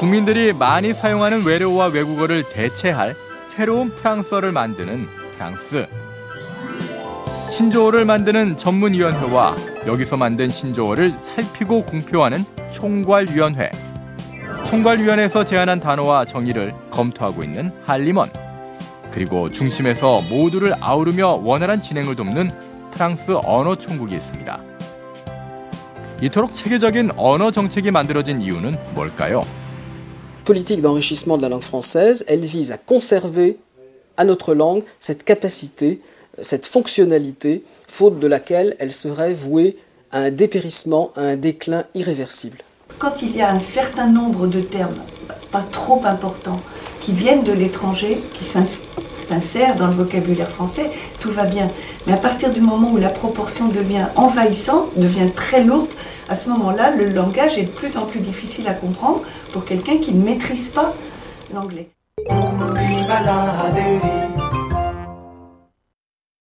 국민들이 많이 사용하는 외래어와 외국어를 대체할 새로운 프랑스어를 만드는 프랑스. 신조어를 만드는 전문위원회와 여기서 만든 신조어를 살피고 공표하는 총괄위원회. 총괄위원회에서 제안한 단어와 정의를 검토하고 있는 한림원. 그리고 중심에서 모두를 아우르며 원활한 진행을 돕는 프랑스 언어 총국이 있습니다. 이토록 체계적인 언어 정책이 만들어진 이유는 뭘까요? politique d'enrichissement de la langue française, elle vise à conserver à notre langue cette capacité, cette fonctionnalité, faute de laquelle elle serait vouée à un dépérissement, à un déclin irréversible. Quand il y a un certain nombre de termes, pas trop importants, qui viennent de l'étranger, qui s'insèrent dans le vocabulaire français, tout va bien. Mais à partir du moment où la proportion devient envahissante, devient très lourde, à ce moment-là, le langage est de plus en plus difficile à comprendre pour quelqu'un qui ne maîtrise pas l'anglais.